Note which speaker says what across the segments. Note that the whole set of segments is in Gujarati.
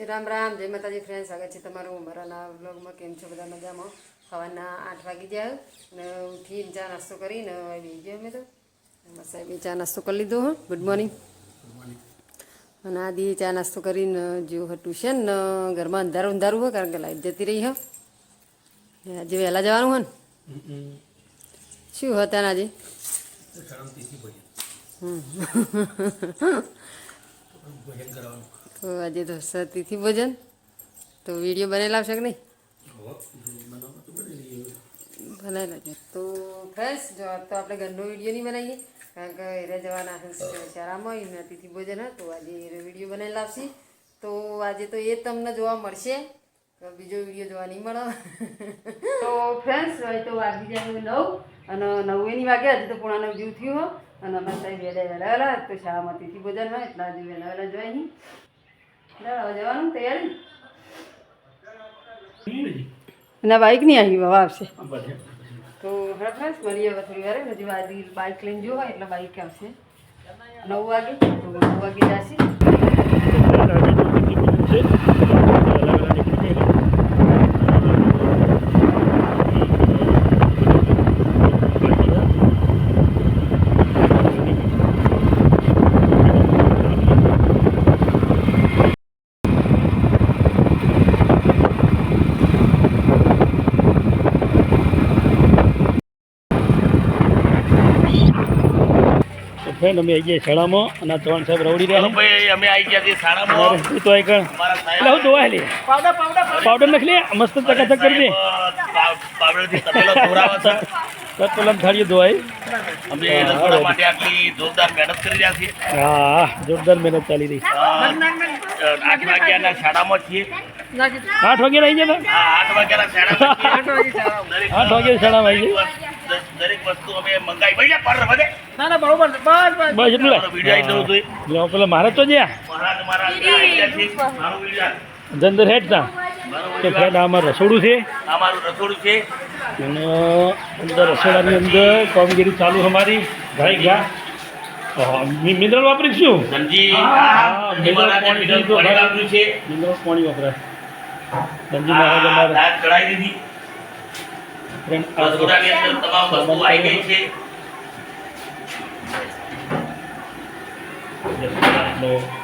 Speaker 1: રામ રામ જય માતાજી ફ્રેન્ડ સ્વાગત છે તમારું મારા બ્લોગમાં કેમ છો બધા મજામાં? સવારના આઠ વાગી જાય ને ઉઠીને ચા નાસ્તો કરીને આવી ગયો અમે તો. એમાં સાહેબે ચા નાસ્તો કરી લીધો હો. ગુડ મોર્નિંગ અને આદિ ચા નાસ્તો કરીને જો ટ્યુશન ને ઘરમાં અંધારું અંધારું હોય કારણ કે લાઈટ જતી રહી હો. આજે વહેલા જવાનું હોય ને. શું હતા ને આજે? હમ. તો આજે તો સતીથી ભોજન. તો વીડિયો બનેલા લાવશે કે નહીં? બનાવી લાવજો તો ફ્રેશ જો તો આપણે ઘરનો વીડિયો નહીં બનાવીએ, કારણ કે એરે જવાના ચારામાં એને અતિથિ ભોજન તો આજે એરે વીડિયો બનાવી લાવશે તો આજે તો એ તમને જોવા મળશે બીજો વીડિયો જોવા નહીં મળે. તો ફ્રેન્ડ્સ હોય તો વાગી જાય નવ, અને નવે એની વાગે હજી તો પૂણા નવ જેવું થયું અને અમારે સાહેબ વહેલા વહેલા તો શાળામાં તિથિ ભોજન હોય, એટલા હજી વહેલા વહેલા જોઈ નહીં. જવાનું તૈયારી ના બાઇક નહીં આવી બાબા આવશે. તો હરફરસ મળીએ હવે થોડી વાર. હજી આજે બાઇક લઈને જો હોય એટલે બાઇક આવશે. નવ વાગે તો નવ વાગે જશે.
Speaker 2: ફ્રેન્ડ અમે આવી ગયા શાળામાં અને ત્રણ સાહેબ રવડી રહ્યા છે.
Speaker 3: ભાઈ અમે આવી ગયા છીએ શાળામાં.
Speaker 2: અમારે તો એક એટલે હું ધોવાય લે પાવડર નાખ લે મસ્ત ચકાચક કરી દે.
Speaker 3: પાવડરથી તપેલો ધોવરાવે છે.
Speaker 2: તત્પલમ થાળીએ ધોવાય.
Speaker 3: અમે રસોડા માટે આટલી જોરદાર મહેનત કરી રહ્યા છીએ.
Speaker 2: હા જોરદાર મહેનત ચાલી રહી
Speaker 3: આઠ વાગ્યાના શાળામાં છીએ.
Speaker 2: આઠ વાગે રહી ગયા
Speaker 3: આઠ વાગ્યાના શાળામાં
Speaker 2: આઠ વાગે શાળામાં આવી
Speaker 3: વસ્તુ- દરેક- વસ્તુ અમે મંગાવી. ભાઈ પર વધે
Speaker 2: બસ બસ.
Speaker 3: મારો વીડિયો આવી દઉં જોઈએ
Speaker 2: પેલા મારા તો જ્યાં.
Speaker 3: મહારાજ મારા મારો વીડિયો
Speaker 2: જંદર હેઠ તા
Speaker 3: વીડિયો
Speaker 2: ફ્રેન્ડ આમાં રસોડું છે.
Speaker 3: આ મારું રસોડું છે.
Speaker 2: અને અંદર રસોડાની અંદર કામગીરી ચાલુ અમારી. ભાઈ ગયા હા, મિ- મિનરલ વાપરી શું
Speaker 3: ધનજી
Speaker 2: હા,
Speaker 3: હા, ધનજી
Speaker 2: મિનરલ પાણી.
Speaker 3: વાપર્યું
Speaker 2: ધનજી મહારાજ અમારે
Speaker 3: ચડાવી દીધી.
Speaker 2: આ
Speaker 3: રસોડાની અંદર તમામ વસ્તુ આવી ગઈ છે.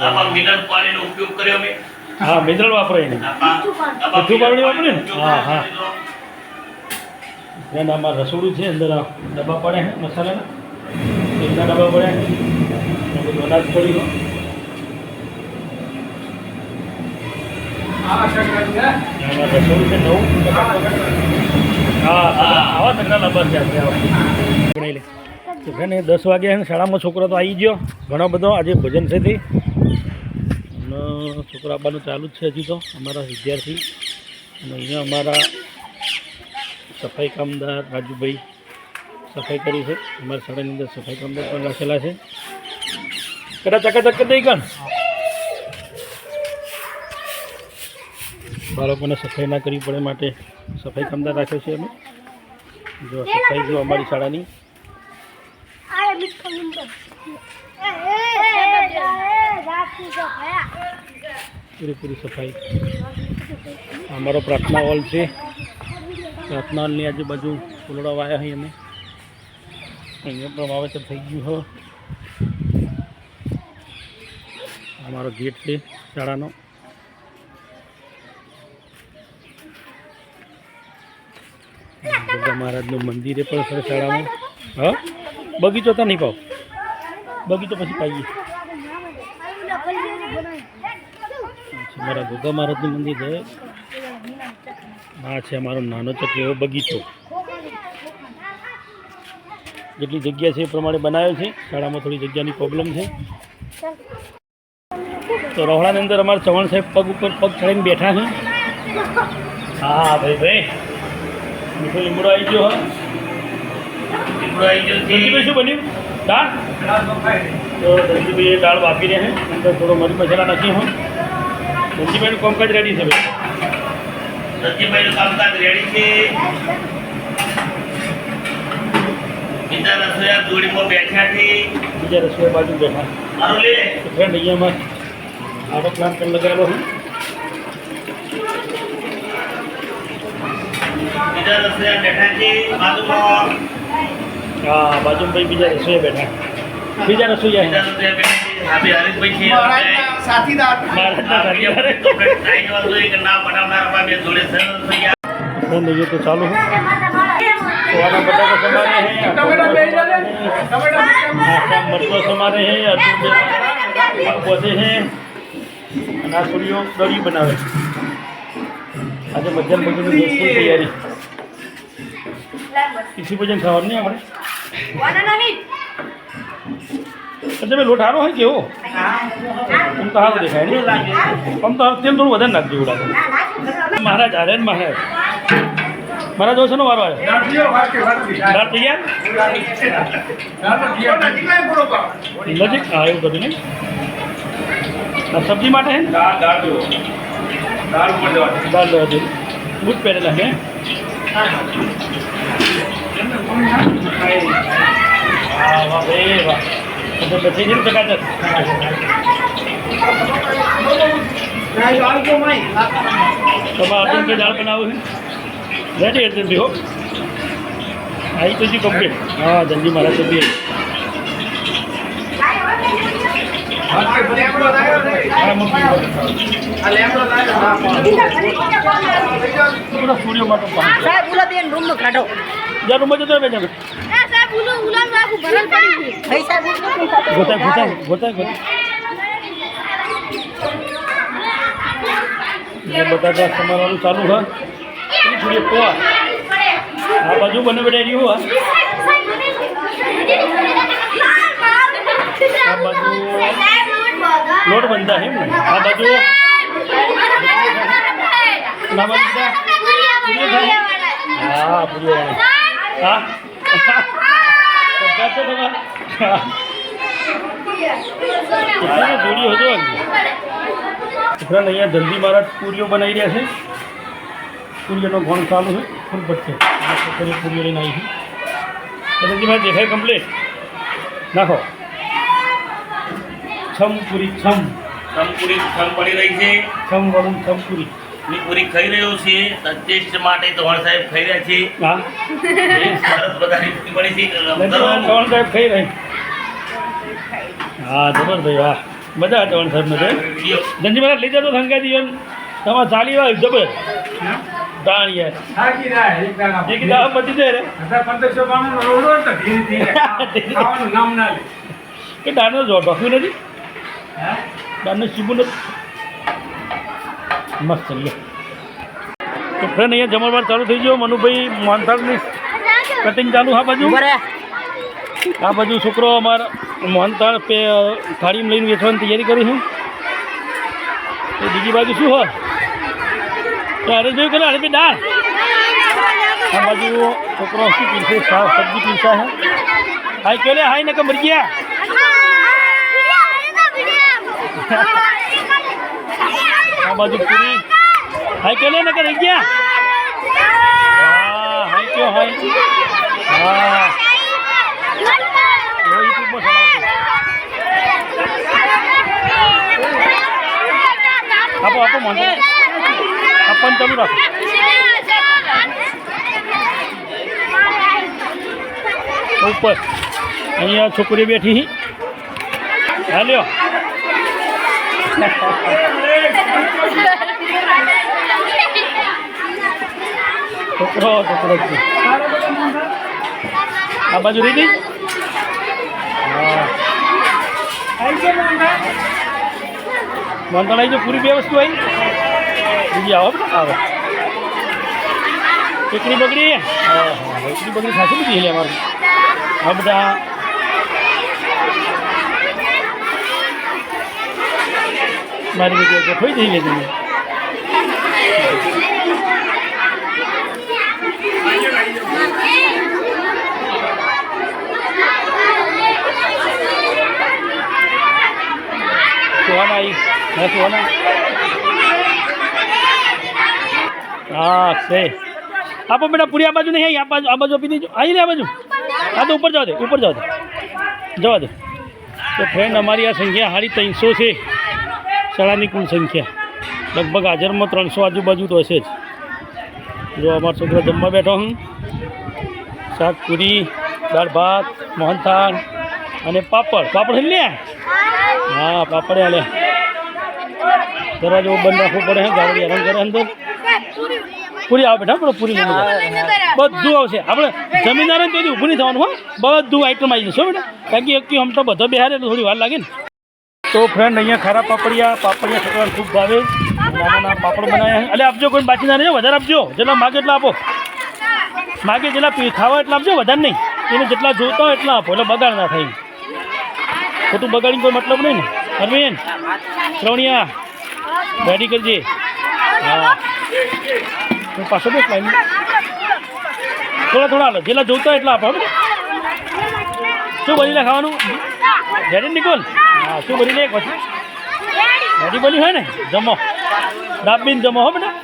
Speaker 3: આમાં મિનરલ પાણીનો ઉપયોગ કર્યો અમે
Speaker 2: હા મિનરલ વાપરાય નહીં
Speaker 3: આમાં- આમાં
Speaker 2: મીઠું પાણી વાપરે ને? હા, હા. ફ્રેન્ડ આમાં રસોડું છે અંદર આ ડબ્બા પડે છે મસાલાના. એમના ડબ્બા પડ્યા અનાજ. આમાં રસોડું છે નવું. છે ફ્રેન્ડ દસ વાગે શાળામાં છોકરો તો આવી ગયો. ઘણો બધો આજે ભજન છે તે. છોકરો આવવાનું ચાલુ જ છે હજી તો, અમારા વિદ્યાર્થી. અને અહીંયા અમારા સફાઈ કામદાર રાજુભાઈ સફાઈ કરી છે. અમારા શાળાની અંદર સફાઈ કામદાર પણ રાખેલા છે. કદાચ ચકાચક કરી દઈ કણ? બાળકોને સફાઈ ના કરવી પડે માટે સફાઈ કામદાર રાખે છે અમે. જો સફાઈ જો અમારી શાળાની. પૂરેપૂરી સફાઈ. અમારો પ્રાર્થના હોલ છે. પ્રાર્થના હોલની આજુબાજુ ફૂલડા વાયા હોય અમે. અહીંયા પણ વાવેતર થઈ ગયું હોય અમારો ગેટ છે શાળાનો. દુર્ગા મહારાજનું મંદિર પણ છે શાળામાં. હા? બગીચો તો નહીં પાવ. બગીચો પછી પાઈએ. મારા ગોગા મહારાજનું મંદિર છે. આ છે અમારો નાનો ચક બગીચો. જેટલી જગ્યા છે એ પ્રમાણે બનાવ્યો છે. શાળામાં થોડી જગ્યાની પ્રોબ્લેમ છે. તો રોહડાની અંદર અમારા ચૌહાણ સાહેબ પગ ઉપર પગ ચડીને બેઠા છે. હા, ભાઈ ભાઈ. મીઠો લીમડો આવી ગયો હા.
Speaker 3: લીમડો આવી ગયો.
Speaker 2: ધનજીભાઈ શું બન્યું? દાળ? તો ધનજીભાઈ દાળ વાપી રહ્યા અંદર થોડો મરી મસાલા નાખી હો. ધનજીભાઈનું કામકાજ રેડી છે ભાઈ.
Speaker 3: ધનજીભાઈનું કામકાજ રેડી છે. બીજા રસોઈયા જોડીમાં બેઠા છે.
Speaker 2: બીજા રસોઈ બાજુ બેઠા. ફ્રેન્ડ અહીંયા અમારે. આટો પ્લાન્ટ પણ લગાવેલો છે
Speaker 3: બીજા રસ્તે બેઠા છે બાજુમાં
Speaker 2: હા બાજુમાં ભાઈ બીજા રસોઈયા બેઠા. બીજા રસોઈયા
Speaker 3: બીજા
Speaker 2: હે.
Speaker 3: રસ્તે બેઠા છે હાબી હરીશભાઈ છે
Speaker 4: મહારાજના સાથીદાર.
Speaker 2: મહારાજના
Speaker 3: આપણે
Speaker 2: સાથીદાર.
Speaker 3: ટાઈમ વાળું એક ના બનાવનાર બા બે જોડે સરસ થઈ ગયા
Speaker 2: ફોન લઈએ તો ચાલુ છે તો આના બટાકા સમારે હે.
Speaker 4: ટમેટા બે જણે. ટમેટા
Speaker 2: આખા મરચો સમારે હે અડધું બે. તૈયારી ઈસી ભોજન ખાવાનું નહીં આપણે તો તમે લોટ હારો હોય કેવો આમ તો સારું દેખાય ને આમ તો તેલ થોડું વધારે નાખજો એવું લાગે મહારાજ હારે ને મહારાજ મહારાજ ઓછો નો વારો આવ્યો
Speaker 4: દાંતીઓ વાટકી વાટકી.
Speaker 2: દાંત થઈ ગયા
Speaker 4: દાંતીઓ નજીક લાવીને પૂરો કરો.
Speaker 2: નજીક હા એવું બધું નહીં આ સબ્જી માટે હે ને
Speaker 4: દાળ દાળ જુઓ. દાળ ઉપર જવાની.
Speaker 2: દાળ લેવા દે બૂટ પહેરેલા હે એટલે પછી અર્જુન કે દાળ બનાવું છે રેડી હો આવી જી કમ્પ્લીટ હા જલ્દી મારા તો બી
Speaker 4: વાટકી બધી આપણો લાવ્યો ને.
Speaker 2: હા મૂકી દો.
Speaker 4: આ લેમડો લાવ્યો. હા, પણ.
Speaker 2: પૂરા સૂર્ય માટે પાણી
Speaker 5: સાહેબ બોલો બેન રૂમ નો કાઢો
Speaker 2: જ્યાં રૂમમાં જતો બેન
Speaker 5: સાહેબ બોલો ઉલામ રાખું ભરલ પડી ભાઈ સાહેબ
Speaker 2: બટાકા સમારવાનું ચાલુ હા થોડી પોવા આ બાજુ બને બેટા રહ્યું હા આ બાજુ લોટ બનતા ને? આ બાજુ હા પૂરીઓ હા. જોડીઓ હતો ઉપરાંત અહીંયા ધનજી મહારાજ પૂરીઓ બનાવી રહ્યા છે. પૂરીઓનો ઘણ ચાલુ છે. ફૂલ છોકરીઓ પૂરીઓ લઈને આવી છે. દેખાય કમ્પ્લીટ નાખો. છમ પૂરી છમ.
Speaker 3: સમ પૂરી સમ પડી રહી છે.
Speaker 2: છમ વળું છમ પૂરી.
Speaker 3: ની પૂરી ખાઈ રહ્યો છે. ટેસ્ટ માટે ચૌહાણ સાહેબ ખાઈ રહ્યા છે.
Speaker 2: હા.
Speaker 3: સરસ બધાની પૂરી પડી છે.
Speaker 2: મહારાજ સાહેબ ખાઈ રહ્યા હા જબર ભાઈ વાહ. મજા આવે સાહેબ
Speaker 3: વીડિયો.
Speaker 2: ધનજી મહારાજ લઈ જતો સંગાજી તમારે ચાલી વાર જબર. દાણ યાર
Speaker 4: થાકી જાય. એક દાણા.
Speaker 2: એક દાવ બચી જાય રે.
Speaker 4: બાણું નો રોડ હોય ને તો ધીરે ધીરે ખાવાનું નામ ના લે.
Speaker 2: કે દાણનો જો ડોક્યુ નથી?
Speaker 4: હે?
Speaker 2: દાણનું સીબું મસ્ત લે તો ફ્રેન્ડ અહીંયા જમણવાર ચાલુ થઈ ગયો. મનુભાઈ મોહનથાળની કટિંગ ચાલુ આ બાજુ? આ બાજુ છોકરો અમારા મોહનથાળ પે થાળીમાં લઈને વેચવાની તૈયારી કરી છું. તો બીજી બાજુ શું હોય? તો હરેશભાઈ કરે હરેશભાઈ દાળ આ બાજુ છોકરો શું પીરસે? શાક સબ્જી પીરસા હે હાય કે હાય ને કે મરી ગયા. આ બાજુ પૂરી હાય કે ને કે રહી ગયા હા હાય કયો હાય હા એવો યુટ્યુબમાં ચલાવજો આપો આપો મોહન આપવાનું ચાલુ રાખો ઉપર અહીંયા છોકરી બેઠી હાલ્યો જ છે આ બાજુ હા મોહનથાળ આવી જો પૂરી બે વસ્તુ આવી. બીજી આવો આવે. એકડી બગડી. હા એકડી બગડી ખાસી બધી અમારું. આ બધા મારી બધી ગોઠવાઈ જઈ લેતી સુહાના આવી હા સુહાના હા, છે. આપો બેટા પૂરી આ બાજુ નહીં આવી આ બાજુ આ બાજુ આપી દેજો. આવી લે, આ બાજુ. હા તો ઉપર જવા દે, ઉપર જવા દે. જવા દે. તો ફ્રેન્ડ અમારી આ સંખ્યા સાડી ત્રણસો છે. શાળાની કુલ સંખ્યા. લગભગ હાજરમાં ત્રણસો આજુબાજુ તો હશે જ. જો અમારો છોકરો જમવા બેઠો હું. શાક, પૂરી, દાળ, ભાત મોહનથાળ અને પાપડ. પાપડ લે હા, પાપડ હાલે દરવાજો બંધ રાખવો પડે, હે, ગાડી હેરાન કરે અંદર. પૂરી આવે બેઠા આપણે પૂરી બધું આવશે. આપણે જમીનદાર તેથી ઊભું નહીં થવાનું, હો. બધું આઈટમ આવી જશે બેટા. કારણ કે એક આમ તો બધો બેહારે, એટલે થોડી વાર લાગે ને. તો ફ્રેન્ડ અહીંયા ખારા પાપડિયા પાપડિયા છોકરાને ખૂબ ભાવે. નાના પાપડ બનાવ્યા એટલે આપજો, કોઈ બાકી ના રહેજો, વધારે આપજો. જેટલા માગે એટલા આપો. માગે જેટલા ખાવા એટલા આપજો, વધારે નહીં. એને જેટલા જોતા હોય એટલા આપો. એટલે બગાડ ના થાય. ખોટું બગાડીને કોઈ મતલબ નહીં ને. અરવિંદ, શ્રવણિયા, રેડી કરજે. હા. હું પાછો બેસ લાઈન થોડા થોડા હાલો. જેટલા જોતા એટલા આપો શું બની ખાવાનું? રેડી નિકોલ? હા શું બની લે પછી રેડી બની હોય ને, જમો. દાબીન જમો, હો બેટા.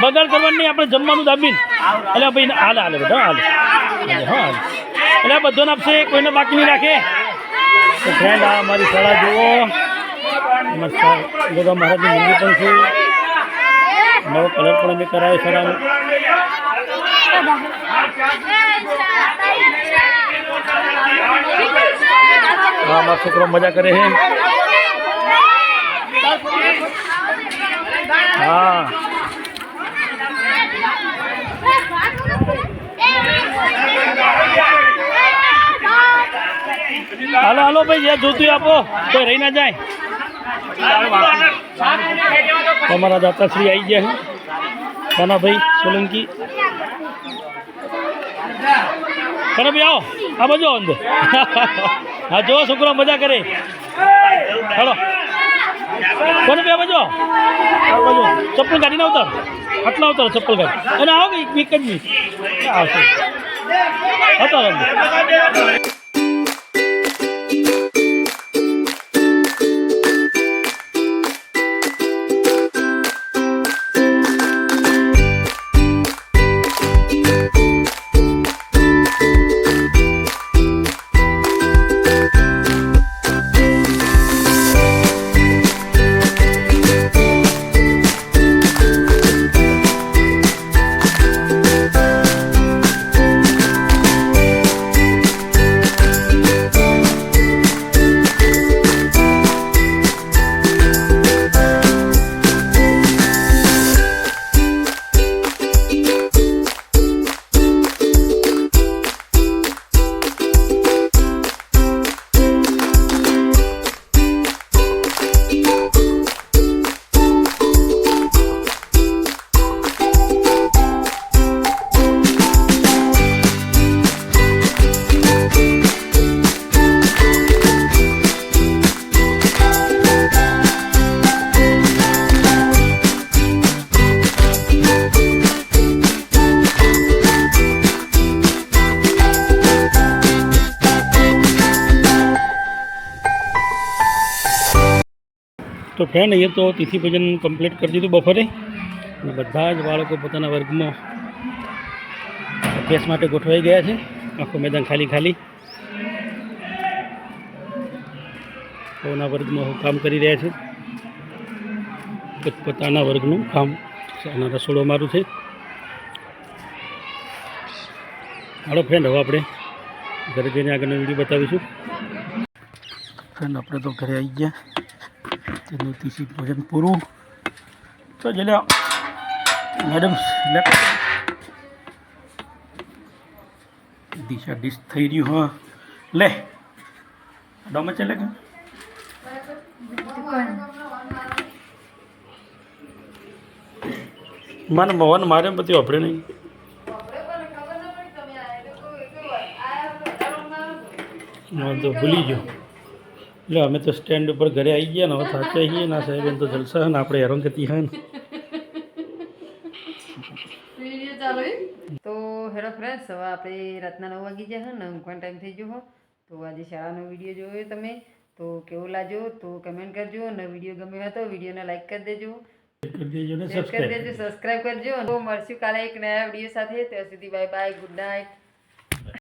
Speaker 2: બગાડ કરવાની નહીં, આપણે જમવાનું દાબીન. એટલે ભાઈ, હાલે હાલે બેટા, હાલે. હા એટલે બધાને આપશે, કોઈને બાકી નહીં રાખે. તો ફ્રેન્ડ આ અમારી શાળા જુઓ. ગોગા મહારાજનું મંદિર પણ છે. નવો કલર પણ અમે કરાયો શાળાનો. હા અમારો છોકરો મજા કરે છે. હા. હાલો હાલો ભાઈ જ્યાં જોતું આપો. કોઈ રહી ના જાય. તમારા દાતાશ્રી આવી ગયા કાનાભાઈ સોલંકી. કાનાભાઈ આવો. આ બાજુ આવો અંદર. હા જો છોકરો મજા કરે. હાલો. કોને બે બાજુ બાજુ ચપ્પલ કાઢીને આવતા. આટલા આવતા ચપ્પલ કાઢી અને આવો એક જ મિનિટ. આવશે. હતા તો ફ્રેન્ડ અહીંયા તો તિથિ ભજન કમ્પ્લીટ કરી દીધું બપોરે. અને બધા જ બાળકો પોતાના વર્ગમાં અભ્યાસ માટે ગોઠવાઈ ગયા છે. આખું મેદાન ખાલી ખાલી. સૌના વર્ગમાં કામ કરી રહ્યા છે. પોતપોતાના વર્ગનું કામ અને રસોડો મારું છે. હાલો ફ્રેન્ડ, હવે આપણે ઘરે જઈને આગળનો વીડિયો બતાવીશું. ફ્રેન્ડ, આપણે તો ઘરે આવી ગયા. તેનું તીસી ભોજન પૂરું. તો જલ્યા મેડમ દિશા ડીશ થઈ રહ્યું, હા. લે. ડોમે ચાલે કે મને ભવન મારે બધી વાપરે નહીં. તો ભૂલી ગયો. એટલે અમે તો સ્ટેન્ડ ઉપર ઘરે આવી ગયા ને હવે થાક્યા છીએ ના સાહેબ એમ તો જલસા ને આપણે હેરાન કરતી હોય ને
Speaker 1: તો હેલો ફ્રેન્ડ્સ હવે આપણે રાતના નવ વાગી જાય ને ઊંઘવાનો ટાઈમ થઈ ગયો હો તો આજે શાળાનો વીડિયો જોયો તમે. તો કેવો લાગ્યો? તો કમેન્ટ કરજો. અને વીડિયો ગમ્યો હોય તો વિડીયોને લાઈક કરી દેજો.
Speaker 2: કરી
Speaker 1: દેજો સબસ્ક્રાઈબ કરજો. તો મળશું કાલે એક નયા વીડિયો સાથે. ત્યાં સુધી બાય બાય ગુડ નાઇટ